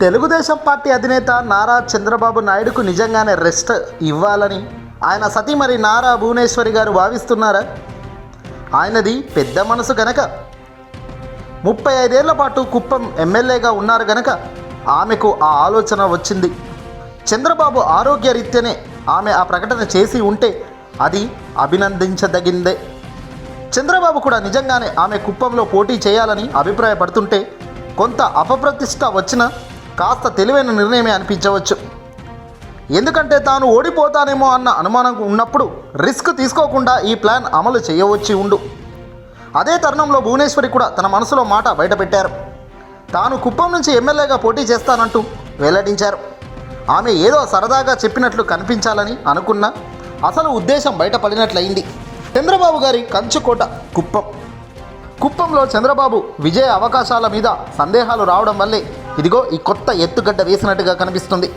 Telugu Desam party అధినేత నారా చంద్రబాబు నాయుడుకు నిజంగానే రెస్ట్ ఇవ్వాలని ఆయన సతీమణి నారా భువనేశ్వరి గారు భావిస్తున్నారా? ఆయనది పెద్ద మనసు గనక. ముప్పై ఐదేళ్ళ పాటు కుప్పం ఎమ్మెల్యేగా ఉన్నారు గనక ఆమెకు ఆ ఆలోచన వచ్చింది. చంద్రబాబు ఆరోగ్య రీత్యానే ఆమె ఆ ప్రకటన చేసి ఉంటే అది అభినందించదగిందే. చంద్రబాబు కూడా నిజంగానే ఆమె కుప్పంలో పోటీ చేయాలని అభిప్రాయపడుతుంటే కొంత అపప్రతిష్ట వచ్చినా కాస్త తెలివైన నిర్ణయమే అనిపించవచ్చు. ఎందుకంటే తాను ఓడిపోతానేమో అన్న అనుమానం ఉన్నప్పుడు రిస్క్ తీసుకోకుండా ఈ ప్లాన్ అమలు చేయవచ్చి ఉండు. అదే తరుణంలో భువనేశ్వరి కూడా తన మనసులో మాట బయటపెట్టారు. తాను కుప్పం నుంచి ఎమ్మెల్యేగా పోటీ చేస్తానంటూ వెల్లడించారు. ఆమె ఏదో సరదాగా చెప్పినట్లు కనిపించాలని అనుకున్న అసలు ఉద్దేశం బయటపడినట్లయింది. చంద్రబాబు గారి కంచుకోట కుప్పం. కుప్పంలో చంద్రబాబు విజయ అవకాశాల మీద సందేహాలు రావడం వల్లే ఇదిగో ఈ కొత్త ఎత్తుగడ్డ వేసినట్టుగా కనిపిస్తుంది.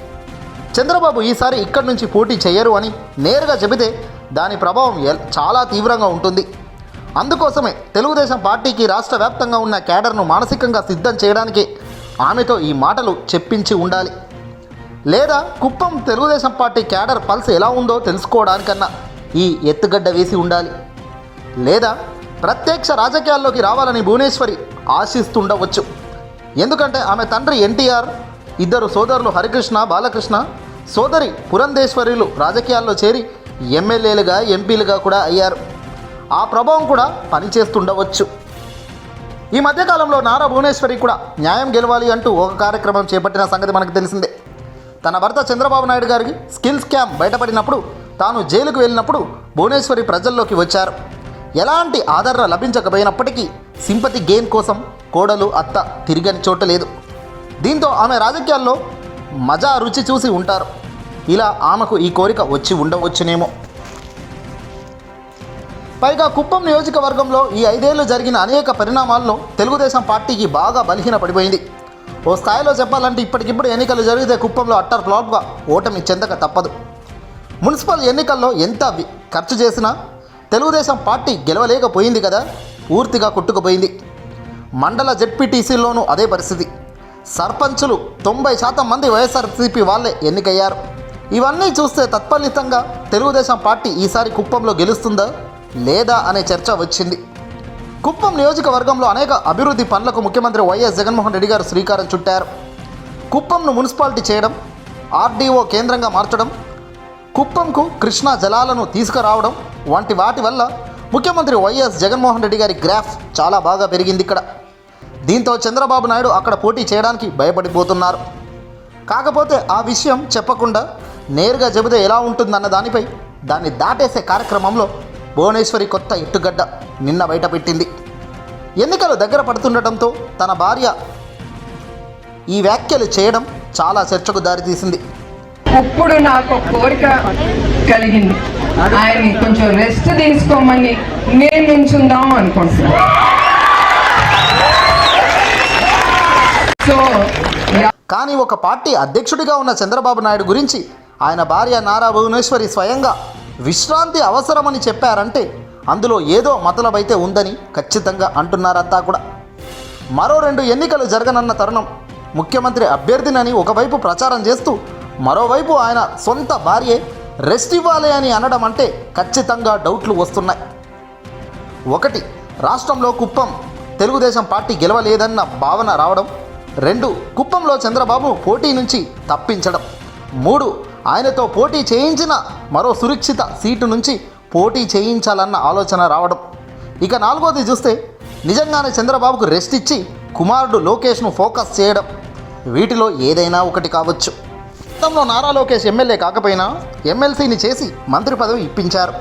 చంద్రబాబు ఈసారి ఇక్కడి నుంచి పోటీ చేయరు అని నేరుగా చెబితే దాని ప్రభావం చాలా తీవ్రంగా ఉంటుంది. అందుకోసమే తెలుగుదేశం పార్టీకి రాష్ట్ర వ్యాప్తంగా ఉన్న క్యాడర్ను మానసికంగా సిద్ధం చేయడానికి ఆమెతో ఈ మాటలు చెప్పించి ఉండాలి. లేదా Kuppam Telugu Desam party cadre pulse ఎలా ఉందో తెలుసుకోవడానికన్నా ఈ ఎత్తుగడ్డ వేసి ఉండాలి. లేదా ప్రత్యక్ష రాజకీయాల్లోకి రావాలని భువనేశ్వరి ఆశిస్తుండవచ్చు. ఎందుకంటే ఆమె తండ్రి ఎన్టీఆర్ ఇద్దరు సోదరులు హరికృష్ణ బాలకృష్ణ సోదరి పురంధేశ్వరులు రాజకీయాల్లో చేరి ఎమ్మెల్యేలుగా ఎంపీలుగా కూడా అయ్యారు. ఆ ప్రభావం కూడా పనిచేస్తుండవచ్చు. ఈ మధ్యకాలంలో నారా భువనేశ్వరి కూడా న్యాయం గెలవాలి అంటూ ఒక కార్యక్రమం చేపట్టిన సంగతి మనకు తెలిసిందే. తన భర్త చంద్రబాబు నాయుడు గారికి స్కిల్ స్కామ్ బయటపడినప్పుడు తాను జైలుకు వెళ్ళినప్పుడు భువనేశ్వరి ప్రజల్లోకి వచ్చారు. ఎలాంటి ఆదరణ లభించకపోయినప్పటికీ సింపతి గెయిన్ కోసం కోడలు అత్త తిరిగని చోట లేదు. దీంతో ఆమె రాజకీయాల్లో మజా రుచి చూసి ఉంటారు. ఇలా ఆమెకు ఈ కోరిక వచ్చి ఉండవచ్చునేమో. పైగా కుప్పం నియోజకవర్గంలో ఈ ఐదేళ్ళు జరిగిన అనేక పరిణామాల్లో తెలుగుదేశం పార్టీకి బాగా బలహీన పడిపోయింది ఓ స్థాయిలో చెప్పాలంటే ఇప్పటికిప్పుడు ఎన్నికలు జరిగితే కుప్పంలో అట్టర్ ఫ్లాప్గా ఓటమి చెందక తప్పదు. మున్సిపల్ ఎన్నికల్లో ఎంత ఖర్చు చేసినా తెలుగుదేశం పార్టీ గెలవలేకపోయింది కదా పూర్తిగా కొట్టుకుపోయింది. మండల జెడ్పీటీసీలోనూ అదే పరిస్థితి. సర్పంచులు తొంభై శాతం మంది వైఎస్ఆర్సీపీ వాళ్ళే ఎన్నికయ్యారు. ఇవన్నీ చూస్తే తత్ఫలితంగా తెలుగుదేశం పార్టీ ఈసారి కుప్పంలో గెలుస్తుందా లేదా అనే చర్చ వచ్చింది. కుప్పం నియోజకవర్గంలో అనేక అభివృద్ధి పనులకు ముఖ్యమంత్రి వైఎస్ జగన్మోహన్ రెడ్డి గారు శ్రీకారం చుట్టారు. కుప్పంను మున్సిపాలిటీ చేయడం ఆర్డీఓ కేంద్రంగా మార్చడం కుప్పంకు కృష్ణా జలాలను తీసుకురావడం వంటి వాటి వల్ల ముఖ్యమంత్రి వైఎస్ జగన్మోహన్ రెడ్డి గారి గ్రాఫ్ చాలా బాగా పెరిగింది ఇక్కడ. దీంతో చంద్రబాబు నాయుడు అక్కడ పోటీ చేయడానికి భయపడిపోతున్నారు. కాకపోతే ఆ విషయం చెప్పకుండా నేరుగా చెబితే ఎలా ఉంటుందన్న దానిపై దాన్ని దాటేసే కార్యక్రమంలో భువనేశ్వరి కొత్త ఎట్టుగడ్డ నిన్న బయటపెట్టింది. ఎన్నికలు దగ్గర పడుతుండటంతో తన భార్య ఈ వ్యాఖ్యలు చేయడం చాలా చర్చకు దారితీసింది. ఇప్పుడు నాకు కోరిక కలిగింది. ఆయన కొంచెం రెస్ట్ తీసుకోమని నేను నుంచుందాం అనుకుంటున్నాను. కానీ ఒక పార్టీ అధ్యక్షుడిగా ఉన్న చంద్రబాబు నాయుడు గురించి ఆయన భార్య నారా భువనేశ్వరి స్వయంగా విశ్రాంతి అవసరమని చెప్పారంటే అందులో ఏదో మతలబైతే ఉందని ఖచ్చితంగా అంటున్నారంతా కూడా. మరో రెండు ఎన్నికలు జరగనన్న తరుణం ముఖ్యమంత్రి అభ్యర్థినని ఒకవైపు ప్రచారం చేస్తూ మరోవైపు ఆయన సొంత భార్యే రెస్ట్ ఇవ్వాలి అని అనడం అంటే ఖచ్చితంగా డౌట్లు వస్తున్నాయి. ఒకటి రాష్ట్రంలో కుప్పం తెలుగుదేశం పార్టీ గెలవలేదన్న భావన రావడం రెండు కుప్పంలో చంద్రబాబు పోటీ నుంచి తప్పించడం. మూడు ఆయనతో పోటీ చేయించిన మరో సురక్షిత సీటు నుంచి పోటీ చేయించాలన్న ఆలోచన రావడం. ఇక నాలుగోది చూస్తే నిజంగానే చంద్రబాబుకు రెస్ట్ ఇచ్చి కుమారుడు లోకేష్ను ఫోకస్ చేయడం. వీటిలో ఏదైనా ఒకటి కావచ్చు. గతంలో నారా లోకేష్ ఎమ్మెల్యే కాకపోయినా ఎమ్మెల్సీని చేసి మంత్రి పదవి ఇప్పించారు.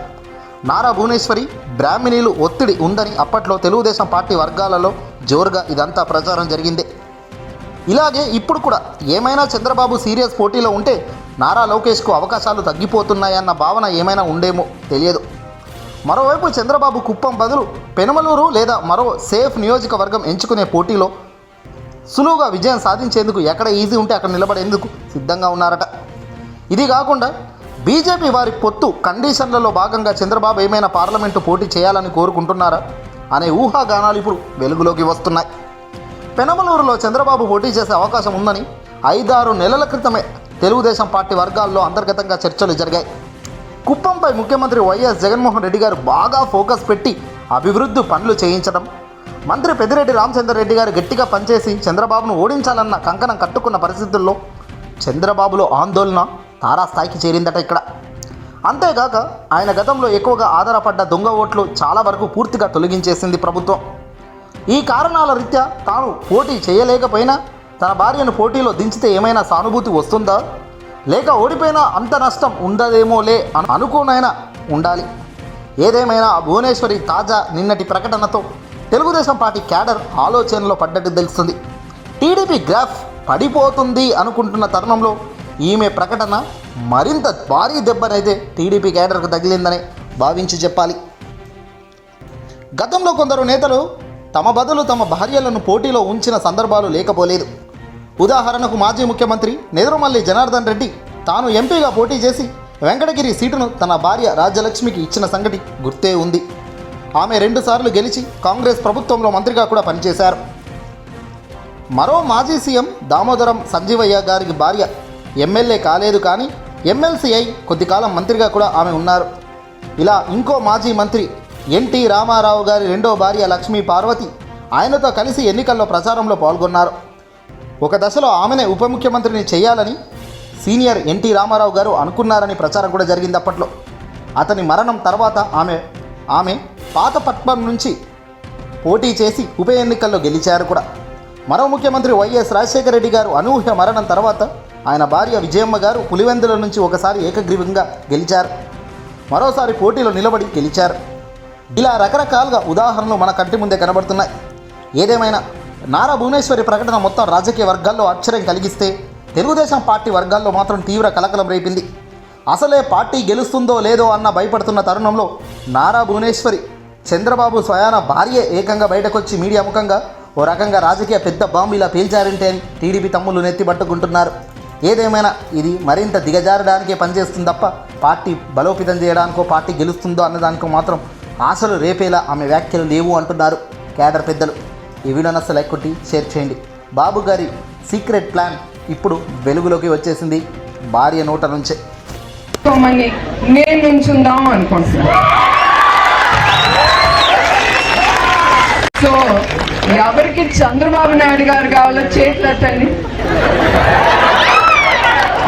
నారా భువనేశ్వరి బ్రాహ్మిణీలు ఒత్తిడి ఉందని అప్పట్లో తెలుగుదేశం పార్టీ వర్గాలలో జోరుగా ఇదంతా ప్రచారం జరిగింది. ఇలాగే ఇప్పుడు కూడా ఏమైనా చంద్రబాబు సీరియస్ పోటీలో ఉంటే నారా లోకేష్కు అవకాశాలు తగ్గిపోతున్నాయన్న భావన ఏమైనా ఉండేమో తెలియదు. మరోవైపు చంద్రబాబు కుప్పం బదులు పెనమలూరు లేదా మరో సేఫ్ నియోజకవర్గం ఎంచుకునే పోటీలో సులువుగా విజయం సాధించేందుకు ఎక్కడ ఈజీ ఉంటే అక్కడ నిలబడేందుకు సిద్ధంగా ఉన్నారట. ఇది కాకుండా బీజేపీ వారి పొత్తు కండిషన్లలో భాగంగా చంద్రబాబు ఏమైనా పార్లమెంటు పోటీ చేయాలని కోరుకుంటున్నారా? అనే ఊహాగానాలు ఇప్పుడు వెలుగులోకి వస్తున్నాయి. పెనమలూరులో చంద్రబాబు పోటీ చేసే అవకాశం ఉందని ఐదారు నెలల క్రితమే తెలుగుదేశం పార్టీ వర్గాల్లో అంతర్గతంగా చర్చలు జరిగాయి. కుప్పంపై ముఖ్యమంత్రి వైఎస్ జగన్మోహన్ రెడ్డి గారు బాగా ఫోకస్ పెట్టి అభివృద్ధి పనులు చేయించడం. మంత్రి పెద్దిరెడ్డి రామచంద్ర రెడ్డి గారు గట్టిగా పనిచేసి చంద్రబాబును ఓడించాలన్న కంకణం కట్టుకున్న పరిస్థితుల్లో చంద్రబాబులో ఆందోళన తారాస్థాయికి చేరిందట ఇక్కడ. అంతేగాక ఆయన గతంలో ఎక్కువగా ఆధారపడ్డ దొంగ ఓట్లు చాలా వరకు పూర్తిగా తొలగించేసింది ప్రభుత్వం. ఈ కారణాల రీత్యా తాను పోటీ చేయలేకపోయినా తన భార్యను పోటీలో దించితే ఏమైనా సానుభూతి వస్తుందా? లేక ఓడిపోయినా అంత నష్టం ఉండదేమోలే అని అనుకోనైనా ఉండాలి. ఏదేమైనా భువనేశ్వరి తాజా నిన్నటి ప్రకటనతో తెలుగుదేశం పార్టీ క్యాడర్ ఆలోచనలో పడ్డట్టు తెలుస్తుంది. టీడీపీ గ్రాఫ్ పడిపోతుంది అనుకుంటున్న తరుణంలో ఈమె ప్రకటన మరింత భారీ దెబ్బనైతే టీడీపీ క్యాడర్కు తగిలిందని భావించి చెప్పాలి. గతంలో కొందరు నేతలు తమ బదులు తమ భార్యలను పోటీలో ఉంచిన సందర్భాలు లేకపోలేదు. ఉదాహరణకు మాజీ ముఖ్యమంత్రి నెదురుమల్లి జనార్దన్ రెడ్డి తాను ఎంపీగా పోటీ చేసి వెంకటగిరి సీటును తన భార్య రాజ్యలక్ష్మికి ఇచ్చిన సంగతి గుర్తే ఉంది. ఆమె రెండుసార్లు గెలిచి కాంగ్రెస్ ప్రభుత్వంలో మంత్రిగా కూడా పనిచేశారు. మరో మాజీ సీఎం దామోదరం సంజీవయ్య గారికి భార్య ఎమ్మెల్యే కాలేదు కానీ ఎమ్మెల్సీ అయి కొద్దికాలం మంత్రిగా కూడా ఆమె ఉన్నారు. ఇలా ఇంకో మాజీ మంత్రి ఎన్టీ రామారావు గారి రెండో భార్య లక్ష్మీ పార్వతి ఆయనతో కలిసి ఎన్నికల్లో ప్రచారంలో పాల్గొన్నారు. ఒక దశలో ఆమెనే ఉప ముఖ్యమంత్రిని చేయాలని సీనియర్ ఎన్టీ రామారావు గారు అనుకున్నారని ప్రచారం కూడా జరిగింది అప్పట్లో. అతని మరణం తర్వాత ఆమె ఆమె పాతపట్నం నుంచి పోటీ చేసి ఉప ఎన్నికల్లో గెలిచారు కూడా. మరో ముఖ్యమంత్రి వైఎస్ రాజశేఖర రెడ్డి గారు అనూహ్య మరణం తర్వాత ఆయన భార్య విజయమ్మ గారు పులివెందుల నుంచి ఒకసారి ఏకగ్రీవంగా గెలిచారు. మరోసారి పోటీలో నిలబడి గెలిచారు. ఇలా రకరకాలుగా ఉదాహరణలు మన కంటి ముందే కనబడుతున్నాయి. ఏదేమైనా నారా భువనేశ్వరి ప్రకటన మొత్తం రాజకీయ వర్గాల్లో ఆశ్చర్యం కలిగిస్తే తెలుగుదేశం పార్టీ వర్గాల్లో మాత్రం తీవ్ర కలకలం రేపింది. అసలే పార్టీ గెలుస్తుందో లేదో అన్న భయపడుతున్న తరుణంలో నారా భువనేశ్వరి చంద్రబాబు స్వయాన భార్య ఏకంగా బయటకొచ్చి మీడియా ముఖంగా ఓ రకంగా రాజకీయ పెద్ద బాంబు ఇలా పేల్చారంటే అని టీడీపీ తమ్ముళ్ళు నెత్తిపట్టుకుంటున్నారు ఏదేమైనా ఇది మరింత దిగజారడానికే పనిచేస్తుంది తప్ప పార్టీ బలోపేతం చేయడానికో పార్టీ గెలుస్తుందో అన్నదానికో మాత్రం ఆశలు రేపేలా ఆమె వ్యాఖ్యలు లేవు అంటున్నారు క్యాడర్ పెద్దలు. ఈ వీడియో నచ్చ లైక్ కొట్టి షేర్ చేయండి. బాబు గారి సీక్రెట్ ప్లాన్ ఇప్పుడు వెలుగులోకి వచ్చేసింది భార్య నోట నుంచే. నేను నుంచుందాం అనుకుంటున్నాను సో ఎవరికి చంద్రబాబు నాయుడు గారు కావాలో చేతులెత్తండి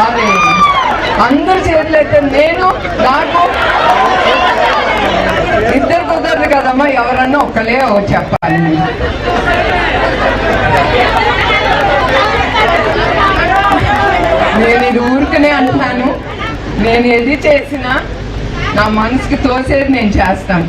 అదే అందరు చేతులెత్తండి నేను నాకు ఇద్దరు కుదరదు కదమ్మా ఎవరన్నా ఒక్కలే చెప్పాలి. నేను ఇది ఊరికనే అంటున్నాను. నేను ఏది చేసినా నా మనసుకి తోసేది నేను చేస్తాను.